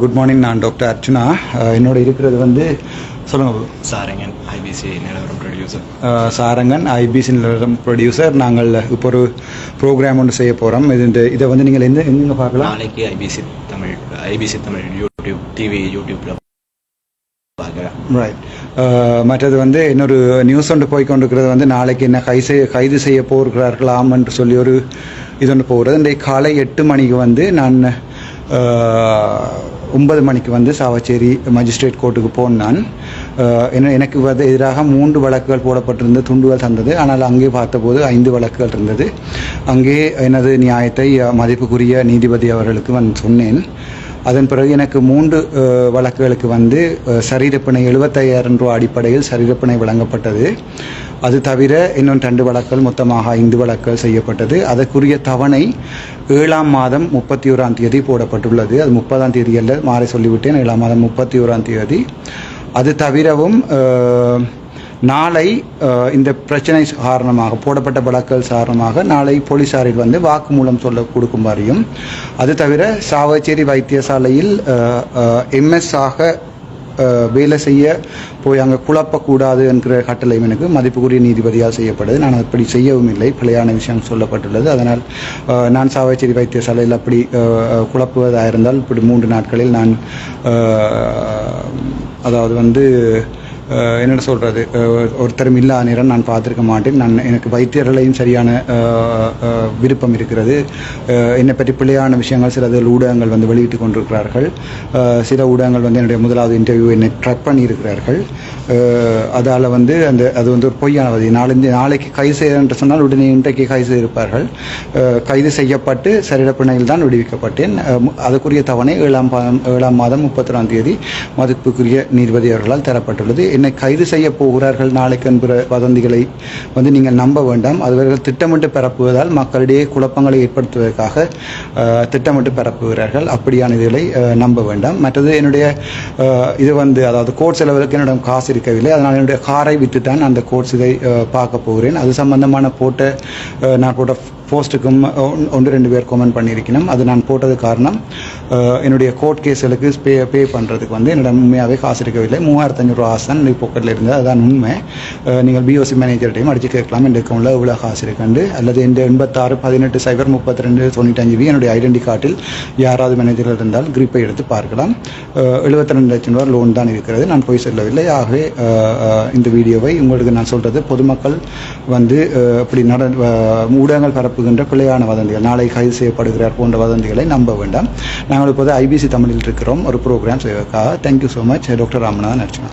Good morning நான் doctor Archuna. Ah, என்னோட இருக்கிறது வந்து சொல்லுங்க Sarangan IBC Nilavaram producer ah, Sarangan IBC Nilavaram producer நாங்கள் இப்போ ஒரு ப்ரோக்ராம் ஒன்று செய்ய போகிறோம் இது இந்த- இதை வந்து நீங்கள் எந்த எங்கெங்க பார்க்கலாம்? நாளைக்கு IBC Tamil IBC Tamil YouTube TV right Uh, மற்றது வந்து இன்னொரு நியூஸ் ஒன்று போய் கொண்டிருக்கிறது வந்து நாளைக்கு என்ன கை செய்ய கைது செய்ய போகிறார்களாம் என்று சொல்லி ஒரு இது ஒன்று போகிறது. இன்றைக்கு காலை எட்டு மணிக்கு வந்து நான் uh, ஒன்பது மணிக்கு வந்து சாவச்சேரி மஜிஸ்ட்ரேட் கோர்ட்டுக்கு போனான் நான். Uh, எனக்கு வந்து எதிராக மூன்று வழக்குகள் போடப்பட்டிருந்த துண்டுகள் தந்தது. ஆனால் அங்கே பார்த்தபோது ஐந்து வழக்குகள் இருந்தது. அங்கே எனது நியாயத்தை மதிப்புக்குரிய நீதிபதி அவர்களுக்கு வந்து சொன்னேன். அதன் பிறகு எனக்கு மூன்று வழக்குகளுக்கு வந்து சரீரப்பிணை எழுபத்தையாயிரம் ரூபா அடிப்படையில் சரீரப்பிணை வழங்கப்பட்டது. அது தவிர இன்னும் ரெண்டு வழக்குகள் மொத்தமாக ஐந்து வழக்குகள் செய்யப்பட்டது. அதற்குரிய தவணை ஏழாம் மாதம் முப்பத்தி ஓராம் தேதி போடப்பட்டுள்ளது. அது முப்பதாம் தேதி அல்ல மாறி சொல்லிவிட்டேன். ஏழாம் மாதம் முப்பத்தி ஓராம் தேதி. அது தவிரவும் நாளை இந்த பிரச்சனை காரணமாக போடப்பட்ட வழக்குகள் காரணமாக நாளை போலீசாரில் வந்து வாக்குமூலம் சொல்ல கொடுக்குமாறியும் அது தவிர சாவச்சேரி வைத்தியசாலையில் எம்எஸ் ஆக வேலை செய்ய போய் அங்கே குழப்பக்கூடாது என்கிற கட்டளை எனக்கு மதிப்புக்குரிய நீதிபதியால் செய்யப்படுது நான் அப்படி செய்யவும் இல்லை. பிழையான விஷயம் சொல்லப்பட்டுள்ளது. அதனால் நான் சாவச்சேரி வைத்தியசாலையில் அப்படி குழப்புவதாக இருந்தால் இப்படி மூன்று நாட்களில் நான் அதாவது வந்து என்னென்ன சொல்கிறது ஒருத்தரும் இல்லா நேரம் நான் பார்த்துருக்க மாட்டேன். நான் எனக்கு வைத்தியர்களையும் சரியான விருப்பம் இருக்கிறது. என்னை பற்றி பிள்ளையான விஷயங்கள் சில ஊடகங்கள் வந்து வெளியிட்டு கொண்டிருக்கிறார்கள். சில ஊடகங்கள் வந்து என்னுடைய முதலாவது இன்டர்வியூ என்னை ட்ரக் பண்ணியிருக்கிறார்கள். அதால் வந்து அந்த அது வந்து ஒரு பொய்யானது நாளைந்து நாளைக்கு கைது செய்ய என்று சொன்னால் உடனே இன்றைக்கு கைது செய்திருப்பார்கள். கைது செய்யப்பட்டு சரீரப்பிணையில் தான் விடுவிக்கப்பட்டேன். அதுக்குரிய தவணை ஏழாம் ஏழாம் மாதம் முப்பத்தொராம் தேதி மதிப்புக்குரிய நீதிபதி அவர்களால் தரப்பட்டுள்ளது. என்னை கைது செய்ய போகிறார்கள் நாளைக்கு என்கிற வதந்திகளை வந்து நீங்கள் நம்ப வேண்டாம். அதுவர்கள் திட்டமிட்டு பரப்புவதால் மக்களிடையே குழப்பங்களை ஏற்படுத்துவதற்காக திட்டமிட்டு பரப்புகிறார்கள். அப்படியான இதுகளை நம்ப வேண்டாம். மற்றது என்னுடைய இது வந்து அதாவது கோர்ட் செலவுக்கு என்னிடம் காசு இருக்கவில்லை. அதனால் என்னுடைய காரை விட்டு தான் அந்த கோர்ட்ஸ் இதை பார்க்க போகிறேன். அது சம்பந்தமான போட்ட நான் போட்ட போஸ்ட்டுக்கும் ஒன்- ஒன்று ரெண்டு பேர் கமெண்ட் பண்ணியிருக்கணும். அது நான் போட்டது காரணம் என்னுடைய கோர்ட் கேஸுகளுக்கு பே பே பண்ணுறதுக்கு வந்து என்னிடம் உண்மையாகவே காசு இருக்கவில்லை. மூவாயிரத்து அஞ்சூறு காசு தான் என்னுடைய பொக்கெட்டில் இருந்தது அதுதான் உண்மை. நீங்கள் பிஓசி மேனேஜர்கிட்டையும் அடித்து கேட்கலாம். என் அக்கௌண்ட்டில் இவ்வளோ காசு இருக்குண்டு. அல்லது இந்த எண்பத்தாறு பதினெட்டு சைபர் முப்பத்தி ரெண்டு தொண்ணூற்றஞ்சு வி என்னுடைய ஐடென்டி கார்டில் யாராவது மேனேஜர்கள் இருந்தால் கிரிப்பை எடுத்து பார்க்கலாம். எழுபத்தி ரெண்டு லட்சம் ரூபா லோன் தான் இருக்கிறது. நான் போய் செல்லவில்லை. ஆகவே இந்த வீடியோவை உங்களுக்கு நான் சொல்கிறது பொதுமக்கள் வந்து இப்படி நட ஊடகங்கள் பரப்ப பரப்புகின்ற பிள்ளையான வதந்திகள். நாளை கைது செய்யப்படுகிறார் போன்ற வதந்திகளை நம்ப வேண்டாம். நாங்கள் இப்போது ஐபிசி தமிழில் இருக்கிறோம். ஒரு ப்ரோக்ராம் செய்வதற்காக. Thank you so much doctor Ramanathan Archana